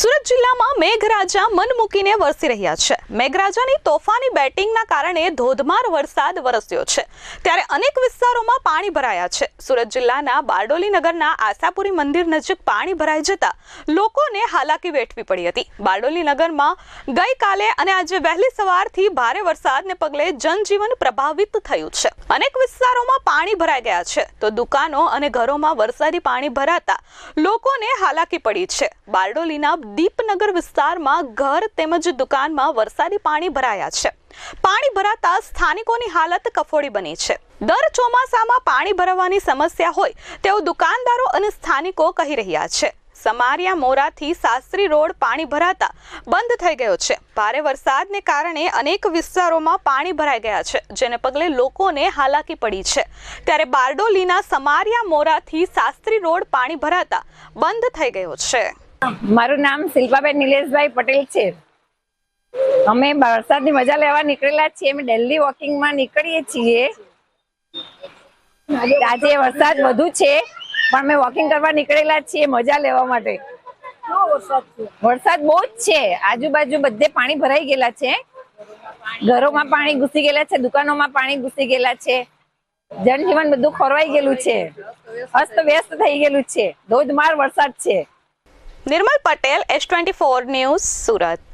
સુરત જિલ્લામાં મેઘરાજા મન મૂકીને વરસી રહ્યા છે. મેઘરાજાની તોફાની બેટિંગના કારણે ધોધમાર વરસાદ વરસ્યો છે. ત્યારે અનેક વિસ્તારોમાં પાણી ભરાયા છે. સુરત જિલ્લાના બારડોલી નગરના આશાપુરી મંદિર નજીક પાણી ભરાઈ જતા લોકોને હાલાકી વેઠવી પડી હતી. બારડોલી નગરમાં ગઈકાલે અને આજે વહેલી સવારથી ભારે વરસાદને પગલે જનજીવન પ્રભાવિત થયું છે. અનેક વિસ્તારોમાં પાણી ભરાઈ ગયા છે. તો દુકાનો અને ઘરોમાં વરસાદી પાણી ભરાતા લોકોને હાલાકી પડી છે. બારડોલીના દીપનગર વિસ્તારમાં ઘર તેમજ દુકાનમાં વરસાદી પાણી ભરાયા છે. પાણી ભરાતા સ્થાનિકોની હાલત કફોડી બની છે. દર ચોમાસામાં પાણી ભરાવાની સમસ્યા હોય તેવું દુકાનદારો અને સ્થાનિકો કહી રહ્યા છે. સમારિયા મોરાથી શાસ્ત્રી રોડ પાણી ભરાતા બંધ થઈ ગયો છે. ભારે વરસાદને કારણે અનેક વિસ્તારોમાં પાણી ભરાઈ ગયા છે, જેને પગલે લોકોને હાલાકી પડી છે. ત્યારે બારડોલીના સમારિયા મોરાથી શાસ્ત્રી રોડ પાણી ભરાતા બંધ થઈ ગયો છે. મારું નામ શિલ્પાબેન નિલેશભાઈ પટેલ છે. અમે વરસાદની મજા લેવા નીકળેલા છીએ. અમે ડેલી વોકિંગમાં નીકળીએ છીએ. આજે વરસાદ વધુ છે, પણ અમે વોકિંગ કરવા નીકળેલા છીએ મજા લેવા માટે. વરસાદ બહુ જ છે. આજુબાજુ બધે પાણી ભરાઈ ગયેલા છે. ઘરોમાં પાણી ઘૂસી ગયેલા છે, દુકાનોમાં પાણી ઘૂસી ગયેલા છે. જનજીવન બધું ખોરવાઈ ગયેલું છે. અસ્ત વ્યસ્ત થઈ ગયેલું છે. ધોધમાર વરસાદ છે. Nirmal Patel S twenty four news Surat.